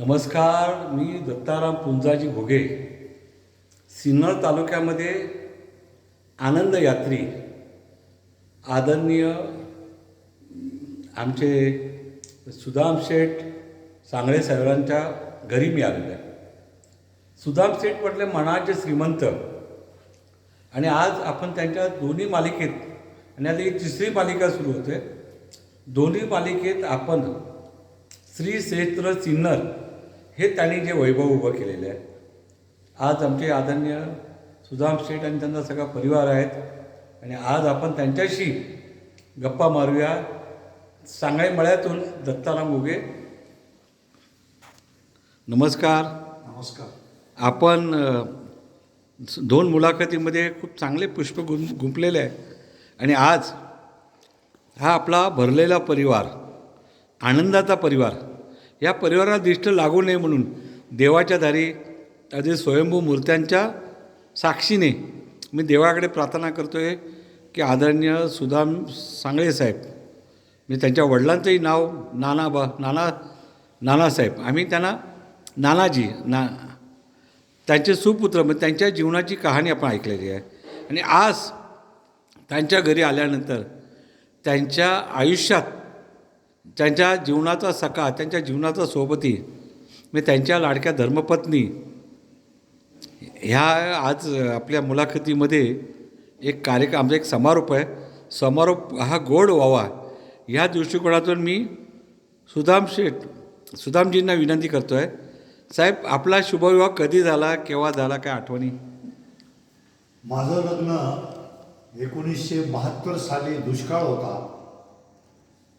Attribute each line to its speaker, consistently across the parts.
Speaker 1: नमस्कार मी दत्ताराम पुंजाजी घोगे. सिन्नर तालुक्यामध्ये आनंद यात्री आदरणीय आमचे सुदाम शेठ सांगळे साहेबांच्या घरी मी आलेलो आहे. सुदाम शेठ म्हटले मनाचे श्रीमंत. आणि आज आपण त्यांच्या दोन्ही मालिकेत आणि आता ही तिसरी मालिका सुरू होते. दोन्ही मालिकेत आपण श्री क्षेत्र सिन्नर हे त्यांनी जे वैभव उभं केलेलं आहे. आज आमचे आदरणीय सुदाम शेठ आणि त्यांचा सगळा परिवार आहेत आणि आज आपण त्यांच्याशी गप्पा मारूया. सांगाई मळ्यातून दत्ताराम उगे. नमस्कार.
Speaker 2: नमस्कार.
Speaker 1: आपण दोन मुलाखतीमध्ये खूप चांगले पुष्प गुं गुंफलेले आहे आणि आज हा आपला भरलेला परिवार आनंदाचा परिवार या परिवाराला दिष्ट लागू नये म्हणून देवाच्या दारी अगदी स्वयंभू मूर्त्यांच्या साक्षीने मी देवाकडे प्रार्थना करतो आहे की आदरणीय सुदाम सांगळे साहेब मी त्यांच्या वडिलांचंही नाव नाना बा नाना नानासाहेब आम्ही त्यांना नानाजी ना त्यांचे सुपुत्र म्हणजे त्यांच्या जीवनाची कहाणी आपण ऐकलेली आहे. आणि आज त्यांच्या घरी आल्यानंतर त्यांच्या आयुष्यात त्यांच्या जीवनाचा सखा त्यांच्या जीवनाचा सोबती मी त्यांच्या लाडक्या धर्मपत्नी. ह्या आज आपल्या मुलाखतीमध्ये एक कार्यक्रम आमचा एक समारोप आहे. समारोप हा गोड व्हावा. ह्या दृष्टिकोनातून मी सुदाम शेठ सुदामजींना विनंती करतो आहे साहेब आपला शुभविवाह कधी झाला केव्हा झाला काय आठवणी?
Speaker 2: माझं लग्न एकोणीसशे बहात्तर साली दुष्काळ होता.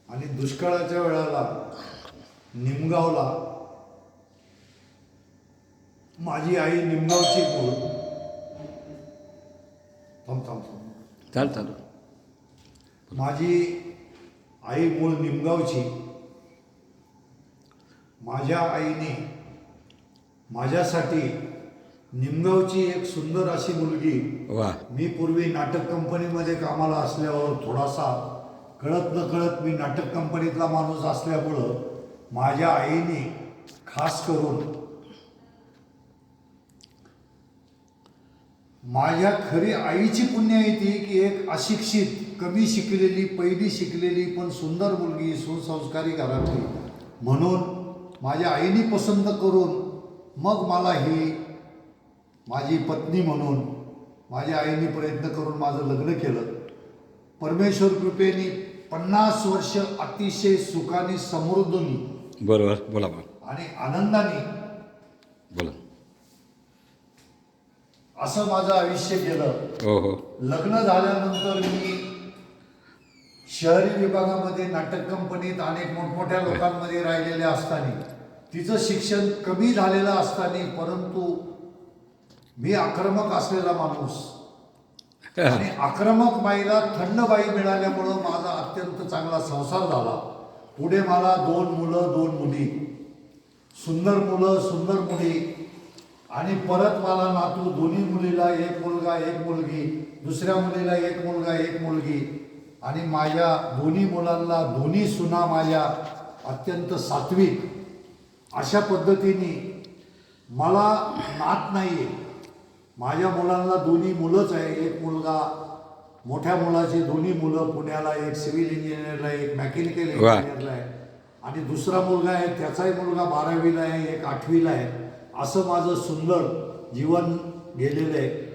Speaker 2: आणि दुष्काळाच्या वेळाला निमगावला माझी आई निमगावची मूळ थांब थांब थांब.
Speaker 1: चाल चालू.
Speaker 2: माझी आई मूळ निमगावची. माझ्या आईने माझ्यासाठी निमगावची एक सुंदर अशी मुलगी
Speaker 1: वा.
Speaker 2: मी पूर्वी नाटक कंपनीमध्ये कामाला असल्यावर थोडासा कळत न कळत मी नाटक कंपनीतला माणूस असल्यामुळं माझ्या आईने खास करून माझ्या खरी आईची पुण्य आहे ती की एक अशिक्षित कमी शिकलेली पहिली शिकलेली पण सुंदर मुलगी सुसंस्कारी घरातली. म्हणून माझ्या आईने पसंत करून मग मला ही माझी पत्नी म्हणून माझ्या आईने प्रयत्न करून माझं लग्न केलं. परमेश्वर कृपेने पन्नास वर्ष अतिशय सुखाने समृद्धनी
Speaker 1: बरोबर बोला
Speaker 2: आणि आनंदाने.
Speaker 1: बोला.
Speaker 2: असं माझं आयुष्य गेलं.
Speaker 1: हो हो.
Speaker 2: लग्न झाल्यानंतर मी शहरी विभागामध्ये नाटक कंपनीत अनेक मोठमोठ्या लोकांमध्ये राहिलेले असताना तिचं शिक्षण कमी झालेलं असताना परंतु मी आक्रमक असलेला माणूस. आणि आक्रमक बाईला थंड बाई मिळाल्यामुळं माझा अत्यंत चांगला संसार झाला. पुढे मला दोन मुलं दोन मुली. सुंदर मुलं सुंदर मुली. आणि परत मला नातू दोन्ही मुलीला एक मुलगा एक मुलगी. दुसऱ्या मुलीला एक मुलगा एक मुलगी. आणि माझ्या दोन्ही मुलांना दोन्ही सुना माझ्या अत्यंत सात्विक. अशा पद्धतीने मला नात नाही आहे माझ्या मुलांना दोन्ही मुलंच आहे. एक मुलगा मोठ्या मुलाची दोन्ही मुलं पुण्याला एक सिव्हिल इंजिनियरला एक मेकॅनिकल. इंजिनियरला आहे. आणि दुसरा मुलगा आहे त्याचाही मुलगा बारावीला आहे एक आठवीला आहे. असं माझं सुंदर जीवन गेलेलं आहे.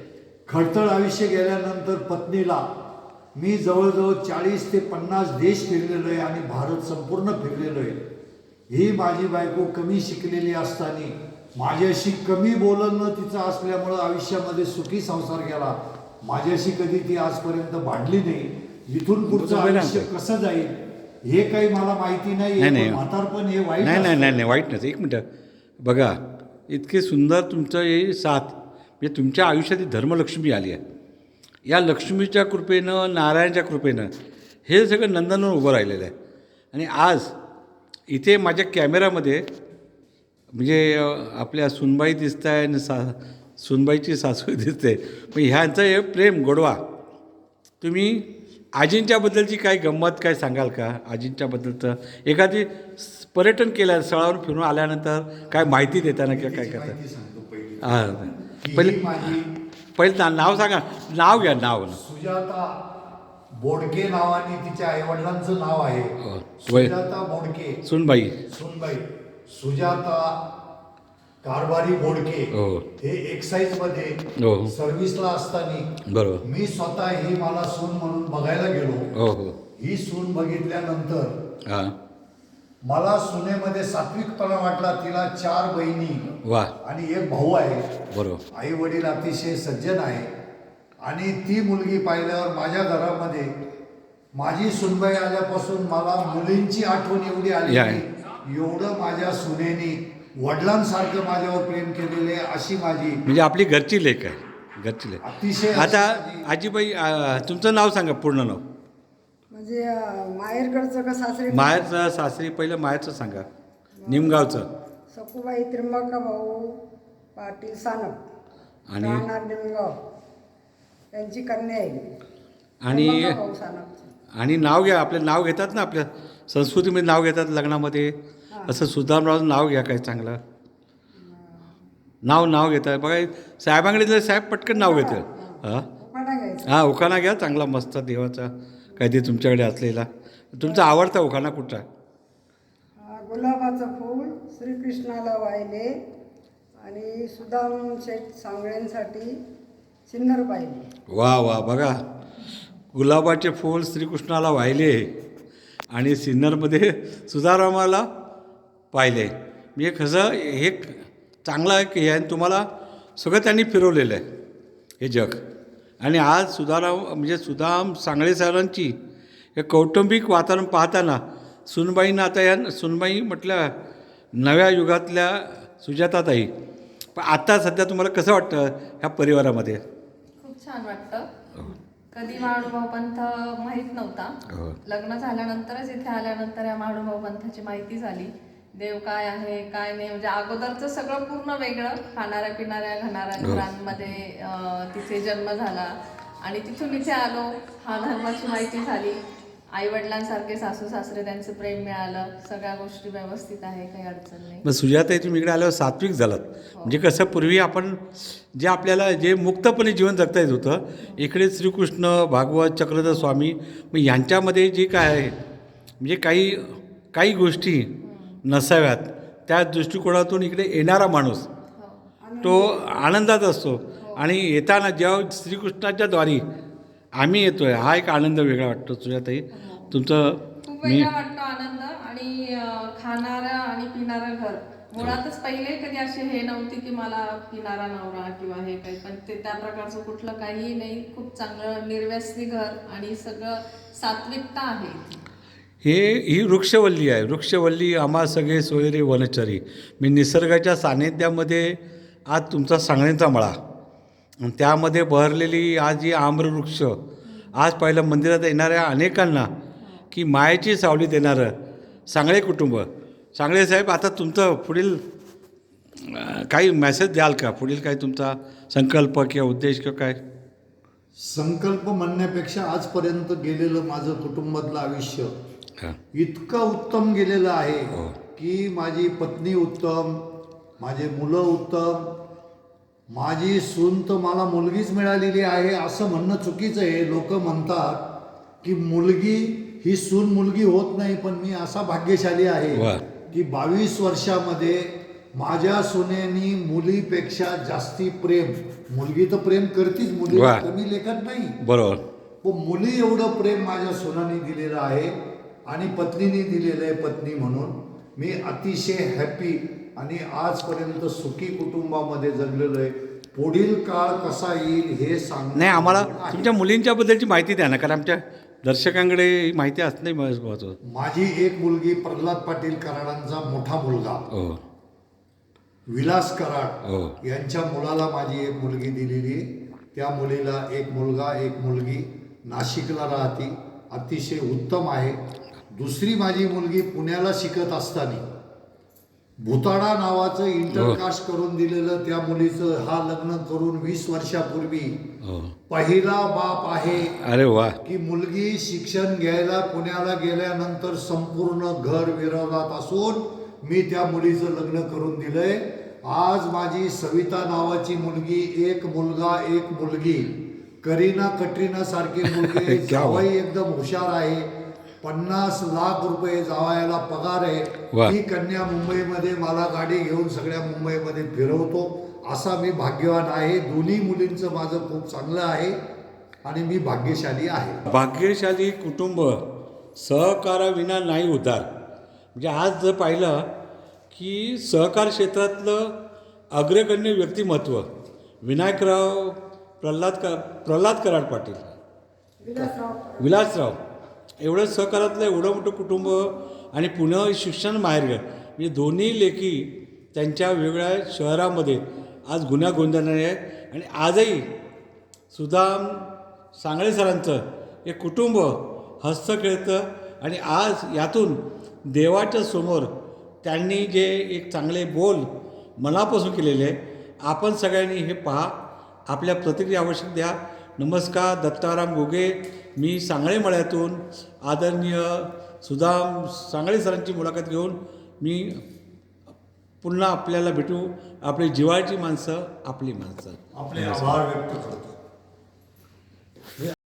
Speaker 2: खडतळ आयुष्य गेल्यानंतर पत्नीला मी जवळजवळ चाळीस ते पन्नास देश फिरलेलो आहे आणि भारत संपूर्ण फिरलेलो आहे. ही माझी बायको कमी शिकलेली असताना माझ्याशी कमी बोलणं तिचं असल्यामुळं आयुष्यामध्ये सुखी संसार केला माझ्याशी कधी ती आजपर्यंत भांडली नाही. इथून पुढचं. आयुष्य कसं जाईल हे काही मला माहिती नाही.
Speaker 1: नाही, नाही.
Speaker 2: पण म्हातारपण हे वाईट
Speaker 1: नाही नाही. नाही नाही वाईट नसतं एक मिनटं. बघा इतके सुंदर तुमचं हे साथ म्हणजे तुमच्या आयुष्यात ही धर्मलक्ष्मी आली आहे. या लक्ष्मीच्या कृपेनं नारायणच्या कृपेनं हे सगळं नंदनवर उभं राहिलेलं आहे. आणि आज इथे माझ्या कॅमेरामध्ये म्हणजे आपल्या सुनबाई दिसत आहे आणि सा सुनबाईची सासू दिसते मग ह्यांचं हे प्रेम गोडवा. तुम्ही आजींच्याबद्दलची काय गंमत काय सांगाल का? आजींच्याबद्दलचं एखादी पर्यटन केलं स्थळावर फिरून आल्यानंतर काय माहिती देताना किंवा काय
Speaker 2: तिची
Speaker 1: करता?
Speaker 2: माहिती सांगतो पहिली.
Speaker 1: हां. पहिले पहिले ना- नाव सांगा. नाव घ्या नाव
Speaker 2: सुजाता बोडके नावाने तिच्या आईवडिलांचं नाव आहे.
Speaker 1: हो.
Speaker 2: सुजाता बोडके.
Speaker 1: सुनबाई.
Speaker 2: सुनबाई. सुजाता कारभारी बोडके
Speaker 1: हो.
Speaker 2: हे एक्साईजमध्ये
Speaker 1: हो.
Speaker 2: सर्व्हिसला असताना
Speaker 1: बरोबर.
Speaker 2: मी स्वतः ही मला सून म्हणून बघायला गेलो.
Speaker 1: हो हो.
Speaker 2: सून बघितल्यानंतर मला सुनेमध्ये सात्विकपणा वाटला. तिला चार बहिणी आणि एक भाऊ आहे.
Speaker 1: बरोबर.
Speaker 2: आई वडील अतिशय सज्जन आहे. आणि ती मुलगी पाहिल्यावर माझ्या घरामध्ये माझी सुनबाई आल्यापासून मला मुलींची आठवण एवढी आली एवढं माझ्या सुनेनी वडिलांसारखं माझ्यावर प्रेम केलेले अशी माझी
Speaker 1: म्हणजे आपली घरची लेख आहे. घरची लेख.
Speaker 2: अतिशय
Speaker 1: आता आजीबाई तुमचं नाव सांगा पूर्ण नाव.
Speaker 3: म्हणजे अं, माहेरकडचं का सासरे?
Speaker 1: माहेरचं सासरी पहिलं माहेरचं सांगा. निमगावचं.
Speaker 3: सखूबाई त्र्यंबका भाऊ पाटील सानप.
Speaker 1: आणि
Speaker 3: राहणार निमगाव. त्यांची कन्या आहे.
Speaker 1: आणि
Speaker 3: त्र्यंबका भाऊ सानपचे.
Speaker 1: आणि नाव घ्या आपलं नाव घेतात ना आपल्या संस्कृतीमध्ये नाव घेतात लग्नामध्ये. असं सुधामरावचं नाव घ्या काय चांगलं. नाव नाव घेतात. बघा साहेबांकडे जर साहेब पटकन नाव घेतं हां. हां? उखाणा घ्या चांगला मस्त देवाचा. काहीतरी तुमच्याकडे असलेला. तुमचा आवडता उखाणा कुठचा
Speaker 3: अं, गुलाबाचं फूल श्रीकृष्णाला वाहिले आणि सुदाम शेठ सांगळ्यांसाठी सिन्नर पाहिले.
Speaker 1: वा वा बघा. गुलाबाचे फूल श्रीकृष्णाला वाहिले. आणि सिन्नरमध्ये सुधारामाला पाहिले. म्हणजे कसं हे चांगलं आहे की हे तुम्हाला सगळं त्यांनी फिरवलेलं आहे हे जग. आणि आज सुधाराम म्हणजे सुधाम सांगळे सरांची हे कौटुंबिक वातावरण पाहताना सुनबाईंना आता या सुनबाई म्हटल्या नव्या युगातल्या सुजाताताई. पण आता सध्या तुम्हाला कसं वाटतं ह्या परिवारामध्ये?
Speaker 4: खूप छान वाटतं. कधी महानुभाव पंथ माहीत
Speaker 1: हो.
Speaker 4: नव्हता लग्न झाल्यानंतरच इथे आल्यानंतर या महानुभाव पंथाची माहिती झाली. देव काय आहे काय नाही म्हणजे अगोदरचं सगळं पूर्ण वेगळं. खाणाऱ्या पिणाऱ्या घाणाऱ्या
Speaker 1: हो.
Speaker 4: घरांमध्ये तिथे जन्म झाला. आणि तिथून इथे आलो हा धर्माची माहिती झाली. आई वडिलांसारखे सासू सासरे त्यांचं प्रेम मिळालं सगळ्या गोष्टी व्यवस्थित आहे काही अडचण नाही.
Speaker 1: मग सुजाताई तुम्ही इकडे आल्यावर सात्विक झालात. म्हणजे कसं पूर्वी आपण जे आपल्याला जे मुक्तपणे जीवन जगता येत होतं इकडे श्रीकृष्ण भागवत चक्रधर स्वामी मग यांच्यामध्ये जे काय आहे म्हणजे काही काही गोष्टी नसाव्यात. त्या दृष्टिकोनातून इकडे येणारा माणूस तो आनंदात असतो. आणि येताना जेव्हा श्रीकृष्णाच्या द्वारी आम्ही येतोय. हा एक आनंद वेगळा वाटतो. सुजाताई तुमचं
Speaker 4: खूप
Speaker 1: मी
Speaker 4: वेगळा वाटतो आनंद आणि अं, खाणारं आणि पिणारं घर. मुळातच पहिले कधी असे हे नव्हते की मला पिणारा नवरा किंवा हे काही पण ते त्या प्रकारचं कुठलं काहीही नाही. खूप चांगलं निर्व्यसनी घर आणि सगळं सात्विकता आहे.
Speaker 1: हे ही वृक्षवल्ली आहे. वृक्षवल्ली आम्हा सगळे सोयरे वनचरी. मी निसर्गाच्या सानिध्यामध्ये आज तुमचा सांगण्याचा मळा. त्यामध्ये बहरलेली आज ही आम्रवृक्ष आज पहिलं मंदिरात येणाऱ्या अनेकांना की मायेची सावली देणारं सांगळे कुटुंब. सांगळे साहेब आता तुमचं पुढील काही मेसेज द्याल का? पुढील काही तुमचा संकल्प किंवा उद्देश किंवा काय?
Speaker 2: संकल्प म्हणण्यापेक्षा आजपर्यंत गेलेलं माझं कुटुंबातलं आयुष्य इतकं उत्तम गेलेलं आहे
Speaker 1: हो.
Speaker 2: की माझी पत्नी उत्तम माझे मुलं उत्तम माझी सून तर मला मुलगीच मिळालेली आहे असं म्हणणं चुकीचं आहे. लोक म्हणतात की मुलगी ही सून मुलगी होत नाही पण मी असा भाग्यशाली आहे. की बावीस वर्षामध्ये माझ्या सुनेनी मुलीपेक्षा जास्ती प्रेम. मुलगी तर प्रेम करतीच मुली. कमी लेखत नाही.
Speaker 1: बरोबर.
Speaker 2: व मुली एवढं प्रेम माझ्या सोनाने दिलेलं आहे आणि पत्नीने दिलेलं आहे पत्नी म्हणून. मी अतिशय हॅपी आणि आजपर्यंत सुखी कुटुंबामध्ये जगलेलो आहे पुढील काळ कसा येईल हे सांग
Speaker 1: नाही आम्हाला तुमच्या मुलींच्याबद्दलची माहिती द्या ना कारण आमच्या दर्शकांकडे ही माहिती असणं महत्त्वाचं.
Speaker 2: माझी एक मुलगी प्रल्हाद पाटील कराडांचा मोठा मुलगा.
Speaker 1: हो.
Speaker 2: विलास कराड
Speaker 1: हो.
Speaker 2: यांच्या मुलाला माझी एक मुलगी दिलेली. त्या मुलीला एक मुलगा एक मुलगी नाशिकला राहते. अतिशय उत्तम आहे. दुसरी माझी मुलगी पुण्याला शिकत असताना भुताडा नावाचं इंटरकास्ट करून दिलेलं त्या मुलीचं हा लग्न करून वीस वर्षापूर्वी
Speaker 1: हो.
Speaker 2: पहिला बाप आहे.
Speaker 1: अरे वा.
Speaker 2: की मुलगी शिक्षण घ्यायला पुण्याला गेल्यानंतर संपूर्ण घर विरोधात असून मी त्या मुलीचं लग्न करून दिलंय. आज माझी सविता नावाची मुलगी एक मुलगा एक मुलगी. करीना कटरीना सारखी मुलगी एकदम हुशार आहे. पन्नास लाख रुपये जावायला पगार
Speaker 1: वा.
Speaker 2: आहे ही कन्या मुंबईमध्ये मला गाडी घेऊन सगळ्या मुंबईमध्ये फिरवतो. असा मी भाग्यवान आहे. दोन्ही मुलींचं माझं खूप चांगलं आहे आणि मी भाग्यशाली आहे.
Speaker 1: भाग्यशाली कुटुंब सहकाराविना नाही उधार म्हणजे आज जर पाहिलं की सहकार क्षेत्रातलं अग्रगण्य व्यक्तिमत्व विनायकराव प्रल्हाद क प्रल्हाद कराड पाटील.
Speaker 3: विलासराव.
Speaker 1: विलासराव. एवढं सहकारातलं एवढं मोठं कुटुंब आणि पुणे शिक्षण माहेरघर म्हणजे दोन्ही लेखी त्यांच्या वेगळ्या शहरामध्ये आज गुन्हा गोंधळणारे आहेत. आणि आजही सुदाम सांगळे सरांचं हे कुटुंब हस्त खेळतं. आणि आज यातून देवाच्या समोर त्यांनी जे एक चांगले बोल मनापासून केलेले आहे आपण सगळ्यांनी हे पहा. आपल्या प्रतिक्रिया आवश्यक द्या. नमस्कार दत्ताराम गोगे मी सांगळे मळ्यातून आदरणीय सुदाम सांगळे सरांची मुलाखत घेऊन मी पुन्हा आपल्याला भेटू. आपली जिवाळची माणसं आपली माणसं.
Speaker 2: आपले आभार व्यक्त करतो.